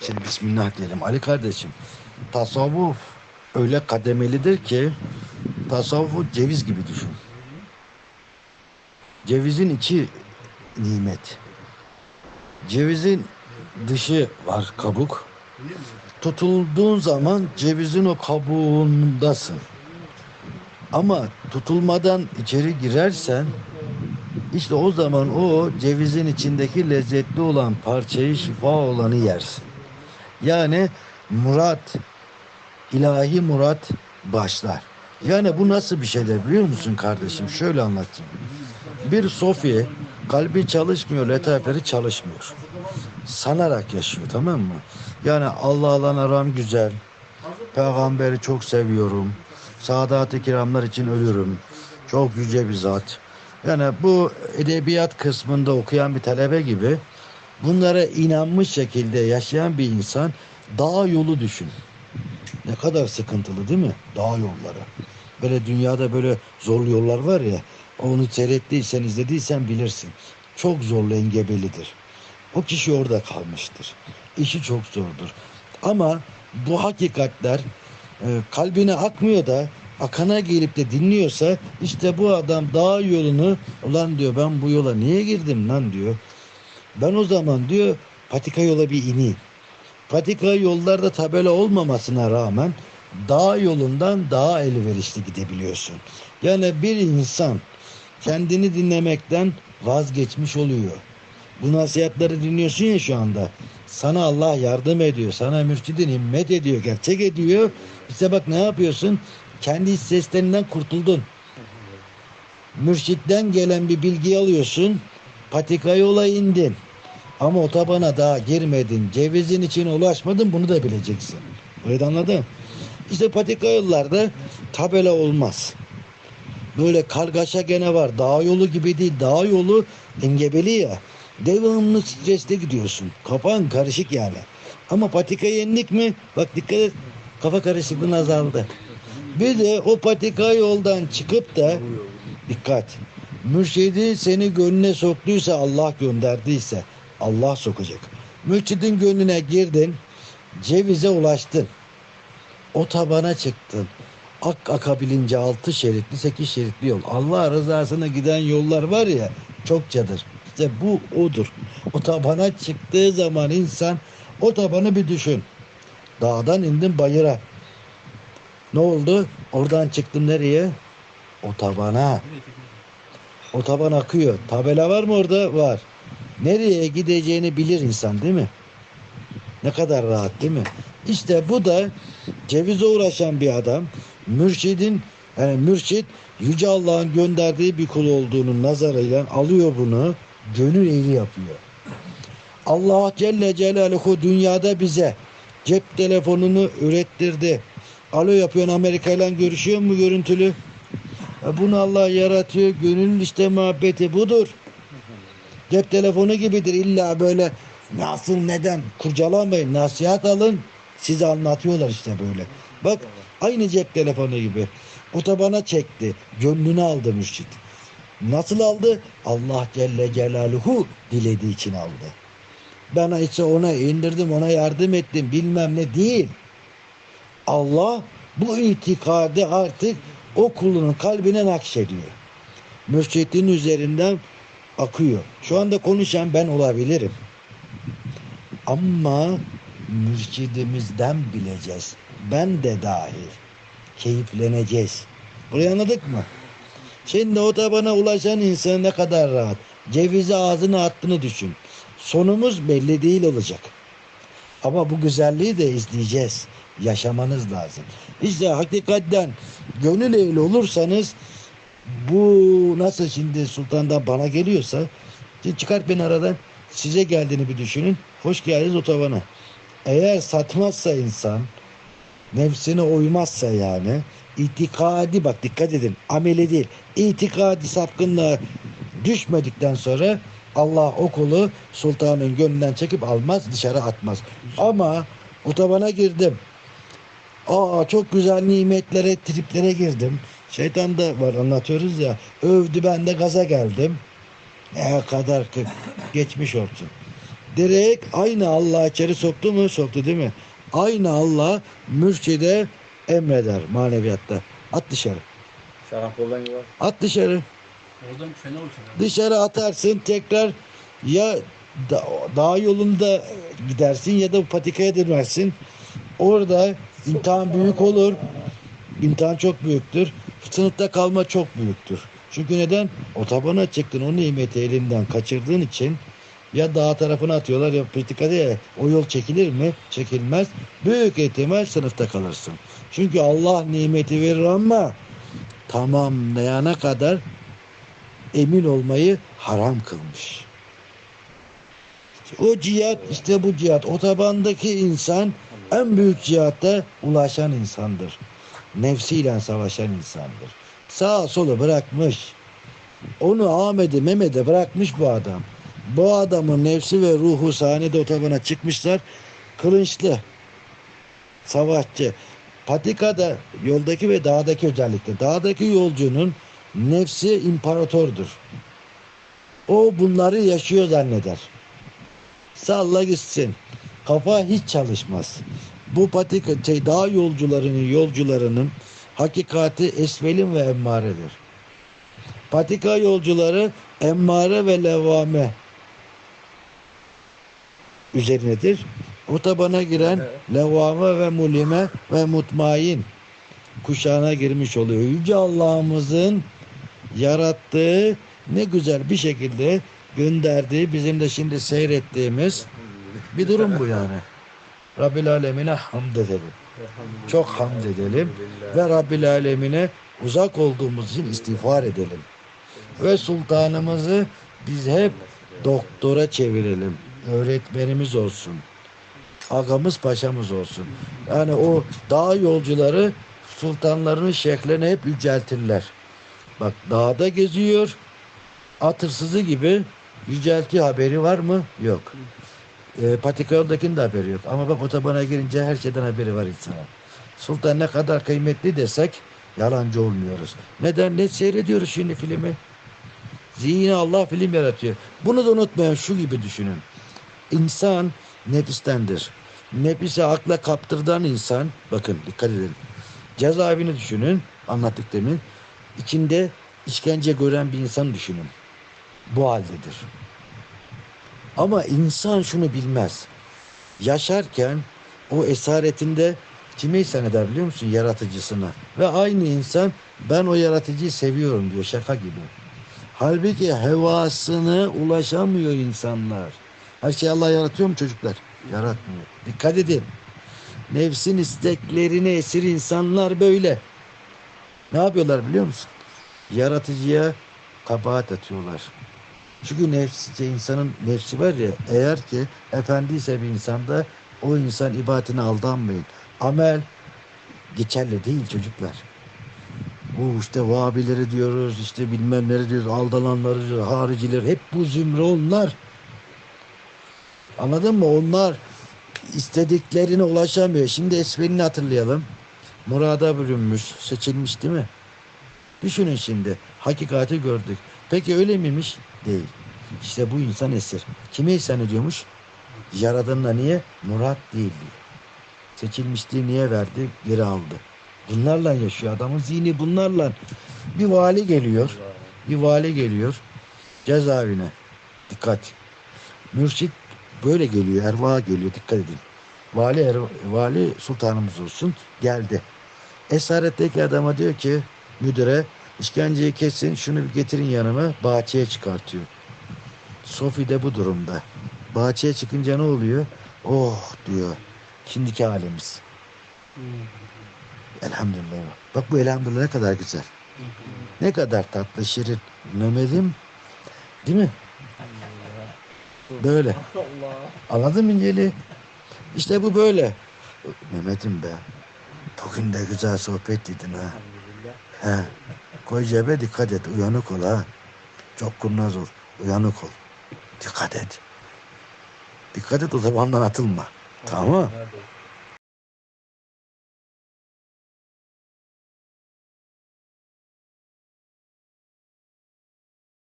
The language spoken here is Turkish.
Şimdi Bismillah diyelim. Ali kardeşim, tasavvuf öyle kademelidir ki tasavvufu ceviz gibi düşün. Cevizin içi nimet. Cevizin dışı var kabuk. Tutulduğun zaman cevizin o kabuğundasın. Ama tutulmadan içeri girersen işte o zaman o cevizin içindeki lezzetli olan parçayı şifa olanı yersin. Yani murat, ilahi murat başlar. Yani bu nasıl bir şeydir biliyor musun kardeşim? Şöyle anlatayım. Bir sofi kalbi çalışmıyor, letaifleri çalışmıyor. Sanarak yaşıyor tamam mı? Yani Allah'la aram güzel. Peygamberi çok seviyorum. Saadat-ı kiramlar için ölürüm. Çok yüce bir zat. Yani bu edebiyat kısmında okuyan bir talebe gibi bunlara inanmış şekilde yaşayan bir insan dağ yolu düşün. Ne kadar sıkıntılı değil mi? Dağ yolları. Böyle dünyada böyle zorlu yollar var ya onu seyrettiysen izlediysen bilirsin. Çok zorlu engebelidir. O kişi orada kalmıştır. İşi çok zordur. Ama bu hakikatler e, kalbine akmıyor da akana gelip de dinliyorsa işte bu adam dağ yolunu ulan diyor ben bu yola niye girdim lan diyor. Ben o zaman diyor patika yola bir ineyim. Patika yollarda tabela olmamasına rağmen dağ yolundan daha elverişli gidebiliyorsun. Yani bir insan kendini dinlemekten vazgeçmiş oluyor. Bu nasihatleri dinliyorsun ya şu anda. Sana Allah yardım ediyor. Sana mürşidin himmet ediyor. Gerçek ediyor. İşte bak ne yapıyorsun? Kendi seslerinden kurtuldun. Mürşitten gelen bir bilgi alıyorsun. Patika yola indin. Ama otobana daha girmedin. Cevizin içine ulaşmadın. Bunu da bileceksin. Öyle anladın? İşte patika yollarda tabela olmaz. Böyle kargaşa gene var. Dağ yolu gibi değil. Dağ yolu engebeli ya. Devamlı stresle gidiyorsun. Kafan karışık yani. Ama patika yendik mi? Bak dikkat et. Kafa karışıklığın azaldı. Bir de o patika yoldan çıkıp da dikkat. Mürşidi seni gönlüne soktuysa Allah gönderdiyse Allah sokacak. Mürşidin gönlüne girdin. Cevize ulaştın. O tabana çıktın. Ak akabilince altı şeritli sekiz şeritli yol. Allah rızasına giden yollar var ya çokçadır. İşte bu odur. O tabana çıktığı zaman insan o tabanı bir düşün. Dağdan indin bayıra. Ne oldu? Oradan çıktım nereye? O tabana. O taban akıyor. Tabela var mı orada? Var. Nereye gideceğini bilir insan değil mi? Ne kadar rahat değil mi? İşte bu da cevize uğraşan bir adam. Mürşidin yani mürşit Yüce Allah'ın gönderdiği bir kul olduğunun nazarıyla alıyor bunu. Gönül eğri yapıyor. Allah Celle Celaluhu dünyada bize cep telefonunu ürettirdi. Alo yapıyorsun Amerika ile görüşüyor mu görüntülü? E Bunu Allah yaratıyor. Gönül işte muhabbeti budur. Cep telefonu gibidir. İlla böyle nasıl neden kurcalamayın. Nasihat alın. Size anlatıyorlar işte böyle. Bak aynı cep telefonu gibi. Otobana çekti. Gönlünü aldı mürşit. Nasıl aldı? Allah Celle Celaluhu dilediği için aldı. Ben ise ona indirdim, ona yardım ettim bilmem ne değil. Allah bu itikadı artık o kulunun kalbine nakşediyor. Mürşidin üzerinden akıyor. Şu anda konuşan ben olabilirim. Ama mürşidimizden bileceğiz. Ben de dahil. Keyifleneceğiz. Burayı anladık mı? Şimdi o tabana ulaşan insan ne kadar rahat. Cevizi ağzına attığını düşün. Sonumuz belli değil olacak. Ama bu güzelliği de izleyeceğiz. Yaşamanız lazım. İşte hakikaten gönül ehli olursanız bu nasıl şimdi sultandan bana geliyorsa şimdi çıkart beni aradan size geldiğini bir düşünün. Hoş geldiniz otobana. Eğer satmazsa insan nefsine uymazsa yani itikadi bak dikkat edin ameli değil itikadi sapkınlığa düşmedikten sonra Allah o kulu sultanın gönlünden çekip almaz dışarı atmaz. Ama otobana girdim. Aa çok güzel nimetlere, triplere girdim. Şeytan da var anlatıyoruz ya. Övdü ben de gaza geldim. Ne kadar ki geçmiş olsun. Direkt aynı Allah içeri soktu mu? Soktu değil mi? Aynı Allah mürşide emreder maneviyatta. At dışarı. Şarampoldan gibi. At dışarı. Oradan fena uçuyor. Dışarı atarsın tekrar ya da, dağ yolunda gidersin ya da patikaya dönersin. Orada imtihan büyük olur. İmtihan çok büyüktür. Sınıfta kalma çok büyüktür. Çünkü neden? Otobana çıktın o nimeti elinden kaçırdığın için ya dağ tarafına atıyorlar ya patikada ya o yol çekilir mi? Çekilmez. Büyük ihtimal sınıfta kalırsın. Çünkü Allah nimeti verir ama tamamlayana kadar emin olmayı haram kılmış. O cihat işte bu cihat. Otobandaki insan en büyük cihatta ulaşan insandır. Nefsiyle savaşan insandır. Sağa solu bırakmış. Onu Ahmet'i Mehmet'e bırakmış bu adam. Bu adamın nefsi ve ruhu sahnede otobana çıkmışlar. Kılınçlı. Savaşçı. Patikada yoldaki ve dağdaki özellikle. Dağdaki yolcunun nefsi imparatordur. O bunları yaşıyor zanneder. Salla gitsin. Kafa hiç çalışmaz. Bu patika şey, dağ yolcularının yolcularının hakikati esvelin ve emmaredir. Patika yolcuları emmare ve levame üzerinedir. Otobana giren Evet. levame ve mulime ve mutmain kuşağına girmiş oluyor. Yüce Allah'ımızın yarattığı ne güzel bir şekilde gönderdiği bizim de şimdi seyrettiğimiz bir durum bu yani. Rabbil Alemine hamd edelim. Çok hamd edelim ve Rabbil Alemine uzak olduğumuz için istiğfar edelim. Ve sultanımızı biz hep doktora çevirelim. Öğretmenimiz olsun. Agamız paşamız olsun. Yani o dağ yolcuları sultanların şeyhlerini hep yüceltirler. Bak dağda geziyor. At hırsızı gibi yücelti haberi var mı? Yok. E, patika yoldakinin de haberi yok. Ama bak otobana girince her şeyden haberi var insana. Sultan ne kadar kıymetli desek yalancı olmuyoruz. Neden? Ne seyrediyoruz şimdi filmi? Zihni Allah film yaratıyor. Bunu da unutmayın şu gibi düşünün. İnsan nefistendir. Nefise akla kaptırdan insan, bakın dikkat edin. Cezaevini düşünün, anlattık demin. İçinde işkence gören bir insan düşünün. Bu haldedir. Ama insan şunu bilmez. Yaşarken o esaretinde kime isyan eder biliyor musun? Yaratıcısına. Ve aynı insan ben o yaratıcıyı seviyorum diyor şaka gibi. Halbuki hevasına ulaşamıyor insanlar. Her şeyi Allah yaratıyor mu çocuklar? Yaratmıyor. Dikkat edin. Nefsin isteklerine esir insanlar böyle. Ne yapıyorlar biliyor musun? Yaratıcıya kabahat atıyorlar. Çünkü nefsi, insanın nefsi var ya eğer ki efendiyse bir insanda o insan ibadetine aldanmayın. Amel geçerli değil çocuklar. Bu işte Vahabileri diyoruz, işte bilmem neleri diyoruz, aldananları diyoruz, hariciler hep bu zümre onlar. Anladın mı? Onlar istediklerine ulaşamıyor. Şimdi Esvel'ini hatırlayalım. Murada bürünmüş, seçilmiş değil mi? Düşünün şimdi. Hakikati gördük. Peki öyle miymiş? Değil. İşte bu insan esir. Kime isyan ediyormuş? Yaradanına niye? Murat değil diyor. Seçilmişliği niye verdi? Geri aldı. Bunlarla yaşıyor. Adamın zihni bunlarla. Bir vali geliyor. Bir vali geliyor. Cezaevine. Dikkat. Mürşit böyle geliyor. Erva geliyor. Dikkat edin. Vali, er, vali sultanımız olsun. Geldi. Esaretteki adama diyor ki müdüre işkenceyi kesin şunu getirin yanıma bahçeye çıkartıyor. Sofi de bu durumda. Bahçeye çıkınca ne oluyor? Oh diyor. Şimdiki halimiz. Elhamdülillah. Bak bu elhamdülillah ne kadar güzel. Ne kadar tatlı, şirin. Mehmet'im değil mi? Böyle. Anladın mı İnceli? İşte bu böyle. Mehmet'im be. Bugün de güzel sohbet dedin ha. He. Koy cebe dikkat et. Uyanık ol ha. Çok kurnaz ol. Uyanık ol. Dikkat et. Dikkat et o zamandan atılma. Tamam mı?